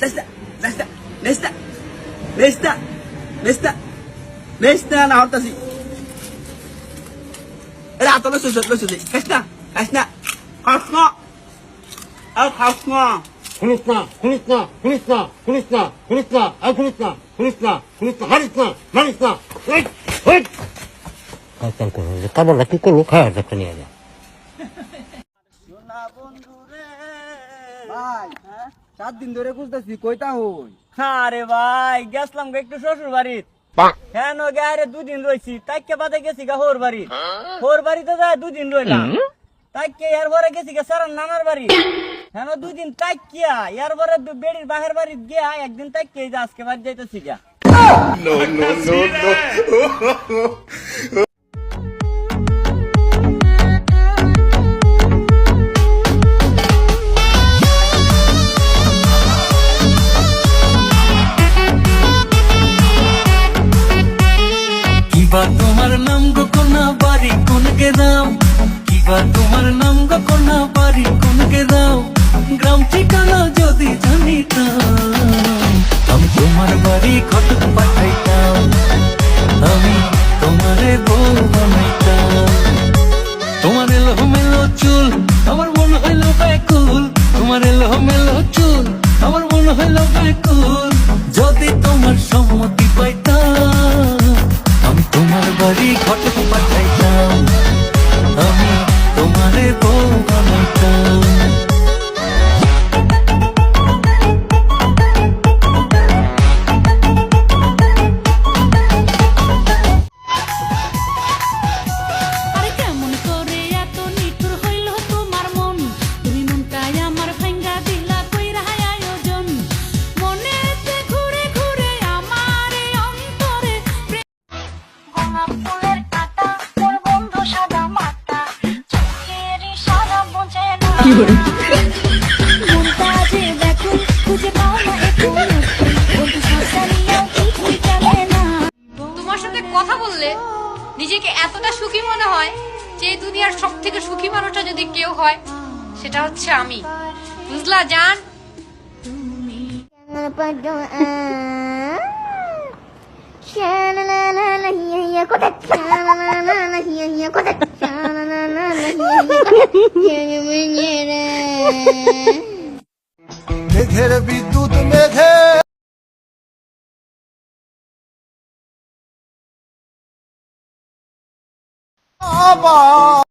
Nesta, nesta, nesta, nesta, nesta, nesta না হরতাছি এরা তো লসে লসে লসে খাস না খাস না খাস না আর খাস না শুনিস না শুনিস না শুনিস না শুনিস না শুনিস না আর শুনিস না শুনিস না শুনিস না হারিস ভাই সাত দিন ধরে খুঁজতেছি কইতা হই? আরে ভাই গেছলাম গো একটু শ্বশুর বাড়িত হ্যাঁ নো গায়ে দুদিন রয়েছি তাইকে বাদে গেছি গা হোর বাড়ি হোর বাড়িতে যায় দুদিন রইলাম। তাইকে এর পরে গেছি গা সারার নানার বাড়ি। হ্যাঁ দুদিন তাইকিয়া এর পরে দু- বেড়ির বাহের বাড়ি গিয়া একদিন তাইকে যে আজকে বাড়ি যাইতেছি গা। কিবা তোমার নাম গো কোনা বাড়ি কোন গেরাম কিবা তোমার নাম গো কোনা বাড়ি কোন গেরাম গ্রাম ঠিকানা যদি জানিতাম, আমি তোমার বাড়ি খটক পাঠাইতাম, আমি তোমারে বউ বানাইতাম। তোমার এলো মেলো চুল, আমার মন হইল ব্যাকুল। তোমার এলো মেলো চুল, আমার মন হইল ব্যাকুল। তোমার বাড়ি তোমার সাথে কথা বললে নিজেকে এতটা সুখী মনে হয় যে দুনিয়ার সব থেকে সুখী মানুষটা যদি কেউ হয় সেটা হচ্ছে আমি। বুঝলা জান? মেঘের বিদ্যুৎ মেঘে আবার